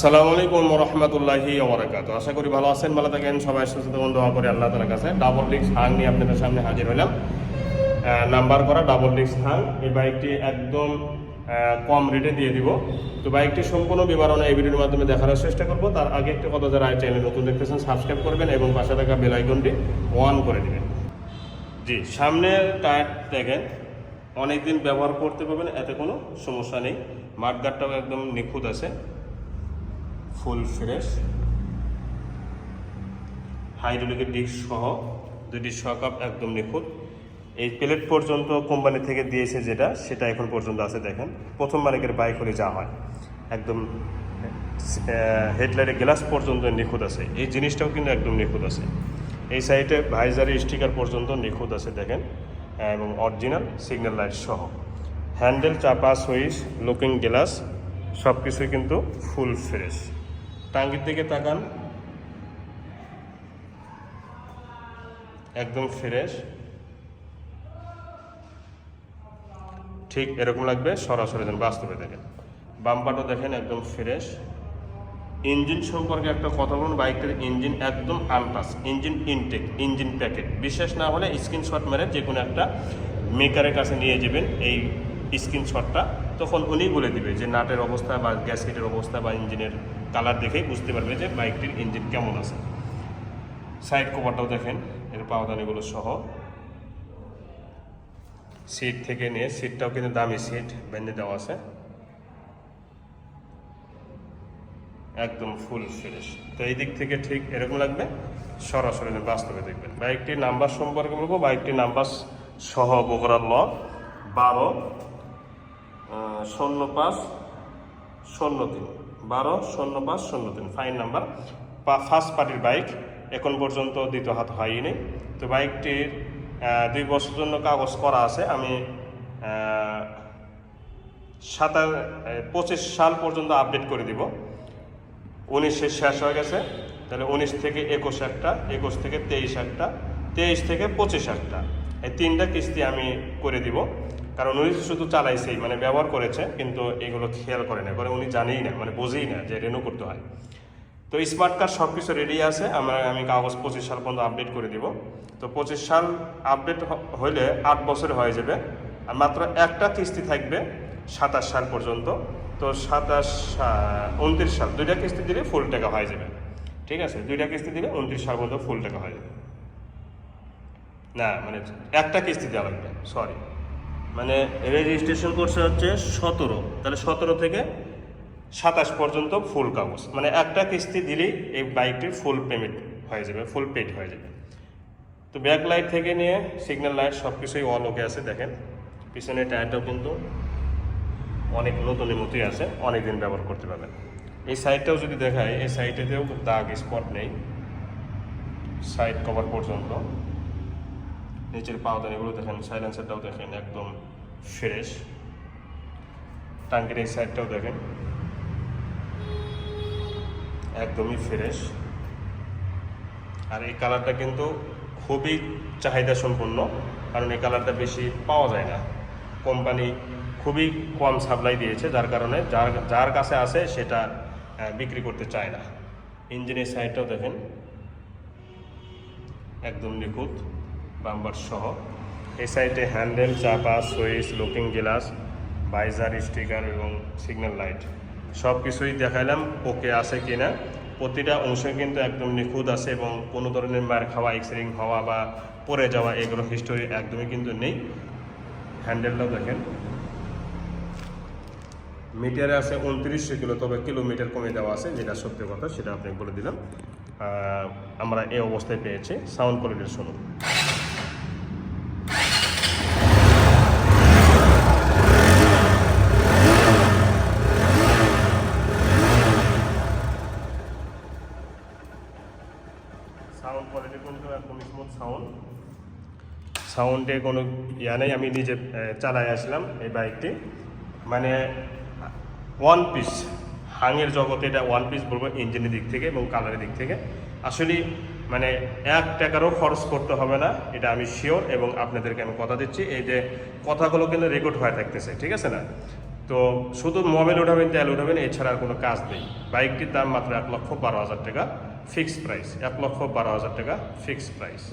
আসসালামু আলাইকুম রহমতুল্লাহি ওবরাকাত আশা করি ভালো আছেন, ভালো থাকেন, সবাই সুস্থ থাকুন, দোয়া করি আল্লাহ তালার কাছে। ডাবল ডিক্স হাং নিয়ে আপনাদের সামনে হাজির হলাম নাম্বার করা ডাবল ডিক্স হাং এই বাইকটি একদম কম রেটে দিয়ে দিব। তো বাইকটি সম্পূর্ণ বিবরণ এই ভিডিওর মাধ্যমে দেখার চেষ্টা করব। তার আগে একটি কথা যারা চ্যানেল নতুন দেখতেছেন সাবস্ক্রাইব করবেন এবং পাশে থাকা বেল আইকনটি অন করে দিবেন। জি, সামনের টায়ার দেখেন, অনেকদিন ব্যবহার করতে পারবেন, এতে কোনো সমস্যা নেই। মাঠগাটটাও একদম নিখুঁত আছে। Full fresh. হাইড্রোলিকের ডিস্ক সহ দুটি শকআপ একদম নিখুঁত। এই প্লেট পর্যন্ত কোম্পানি থেকে দিয়েছে যেটা, সেটা এখন পর্যন্ত আছে, দেখেন। প্রথম মালিকের বাইক হলে যা হয়। একদম হেডলাইটের গ্লাস পর্যন্ত নিখুঁত আছে। এই জিনিসটাও কিন্তু একদম নিখুঁত আছে। এই সাইডে ভাইজারি স্টিকার পর্যন্ত নিখুঁত আছে, দেখেন এবং অরিজিনাল সিগন্যাল লাইট সহ। হ্যান্ডেল, চাপা, সুইচ, লুকিং গ্লাস সব কিছুই কিন্তু ফুল ফ্রেশ। টাঙ্গির দিকে তাকান। একদম ফ্রেশ। ঠিক এরকম লাগবে, সরাসরি যেন বাস্তবে দেখেন। বাম্পারটা দেখেন, একদম ফ্রেশ। ইঞ্জিন সম্পর্কে একটা কথা বলুন, বাইকটার ইঞ্জিন একদম untouched engine intact engine packet বিশেষ না হলে স্ক্রিনশট মেরে যে কোনো একটা মেকারের কাছে নিয়ে যাবেন এই স্ক্রিনশটটা তখন উনি বলে দিবে যে নাটের অবস্থা বা গ্যাসকেটের অবস্থা বা ইঞ্জিনের কালার দেখেই বুঝতে পারবে যে বাইকটির ইঞ্জিন কেমন আছে। সাইড কভারটাও দেখেন, এর পাওদানিগুলো সহ। সিট থেকে নিয়ে সিটটাও কিন্তু দামি সিট বেঁধে দেওয়া আছে। একদম ফুল ফ্রেশ তো এই দিক থেকে ঠিক এরকম লাগবে, সরাসরি বাস্তবে দেখবেন। বাইকটির নাম্বার সম্পর্কে বলব, বাইকটির নাম্বার সহ বগুড়ার ল, বারো শূন্য পাঁচ, শূন্য তিন। বারো, শূন্য পাঁচ, শূন্য তিন। ফাইন নাম্বার ফার্স্ট পার্টির বাইক এখন পর্যন্ত দ্বিতীয় হাত হয়নি। তো বাইকটির দুই বছর জন্য কাগজ করা আছে। আমি সাতাশ পঁচিশ সাল পর্যন্ত আপডেট করে দিব। উনিশে শেষ হয়ে গেছে। তাহলে উনিশ থেকে একুশ একটা, একুশ থেকে তেইশ একটা, তেইশ থেকে পঁচিশ একটা। এই তিনটা কিস্তি আমি করে দিব। কারণ উনি শুধু চালাইছেই মানে ব্যবহার করেছে, কিন্তু এগুলো খেয়াল করে না করে উনি জানেই না মানে বোঝেই না যে রেনু করতে হয়। তো স্মার্ট কার্ড সব কিছু রেডি আছে, আমরা, আমি কাগজ পঁচিশ সাল পর্যন্ত আপডেট করে দিব। তো পঁচিশ সাল আপডেট হইলে আট বছর হয়ে যাবে, আর মাত্র একটা কিস্তি থাকবে সাতাশ সাল পর্যন্ত। তো সাতাশ উনত্রিশ সাল, দুইটা কিস্তি দিলে ফুল টাকা হয়ে যাবে। ঠিক আছে? দুইটা কিস্তি দিলে উনত্রিশ সাল পর্যন্ত ফুল টাকা হয়ে যাবে। না মানে একটা কিস্তি দেওয়া লাগবে সরি মানে রেজিস্ট্রেশন করছে হচ্ছে সতেরো, তাহলে সতেরো থেকে সাতাশ পর্যন্ত ফুল কাগজ। মানে একটা কিস্তি দিলেই এই বাইকটির ফুল পেমেন্ট হয়ে যাবে ফুল পেড হয়ে যাবে। তো ব্যাক লাইট থেকে নিয়ে সিগন্যাল লাইট সব কিছুই অল ওকে আছে, দেখেন। পিছনের টায়ারটাও কিন্তু অনেক নতুনের মতোই আছে অনেক দিন ব্যবহার করতে পারবেন। এই সাইডটাও যদি দেখায় এই সাইডেতেও দাগ স্পট নেই। সাইড কভার পর্যন্ত। নিচের পাওদানিগুলো দেখেন সাইলেন্সারটাও দেখেন, একদম ফ্রেশ টাঙ্কির এই সাইডটাও দেখেন। একদমই ফ্রেশ আর এই কালারটা কিন্তু খুবই চাহিদা সম্পন্ন কারণ এই কালারটা বেশি পাওয়া যায় না। কোম্পানি খুবই কম সাপ্লাই দিয়েছে, যার কারণে যার যার কাছে আছে সেটা বিক্রি করতে চায় না। ইঞ্জিনের সাইডটাও দেখেন। একদম নিখুঁত। বাম্বার সহ। এই সাইডে হ্যান্ডেল চাপা switch, looking glass, visor, sticker এবং সিগন্যাল লাইট। সব কিছুই দেখাইলাম, ওকে আছে কি না প্রতিটা অংশে কিন্তু একদম নিখুঁত আছে এবং কোনো ধরনের মার খাওয়া এক্সিডিং হওয়া বা পড়ে যাওয়া এগুলো হিস্টোরি একদমই কিন্তু নেই। হ্যান্ডেলটাও দেখেন। মিটারে আছে উনত্রিশশো কিলো, তবে কিলোমিটার কমে দেওয়া আছে, যেটা সত্যি কথা, সেটা আপনি বলে দিলাম। আমরা এই অবস্থায় পেয়েছি। সাউন্ড কোয়ালিটির শুনুন সাউন্ড কোয়ালিটি কিন্তু একদম স্মুথ সাউন্ড সাউন্ডে কোনো ইয়া নেই, আমি নিজে চালাই আসলাম এই বাইকটি মানে ওয়ান পিস হাঙের জগতে এটা ওয়ান পিস বলব ইঞ্জিনের দিক থেকে এবং কালারের দিক থেকে। আসলে মানে এক টাকারও খরচ করতে হবে না, এটা আমি শিওর এবং আপনাদেরকে আমি কথা দিচ্ছি। এই যে, কথাগুলো কিন্তু রেকর্ড হয়ে থাকতেছে, ঠিক আছে না? তো, শুধু মোবাইল উঠাবেন, তেল উঠাবেন, এছাড়া আর কোনো কাজ নেই। বাইকটির দাম মাত্র এক লক্ষ বারো হাজার টাকা। ফিক্সড প্রাইস এক লক্ষ বারো হাজার টাকা ফিক্সড প্রাইস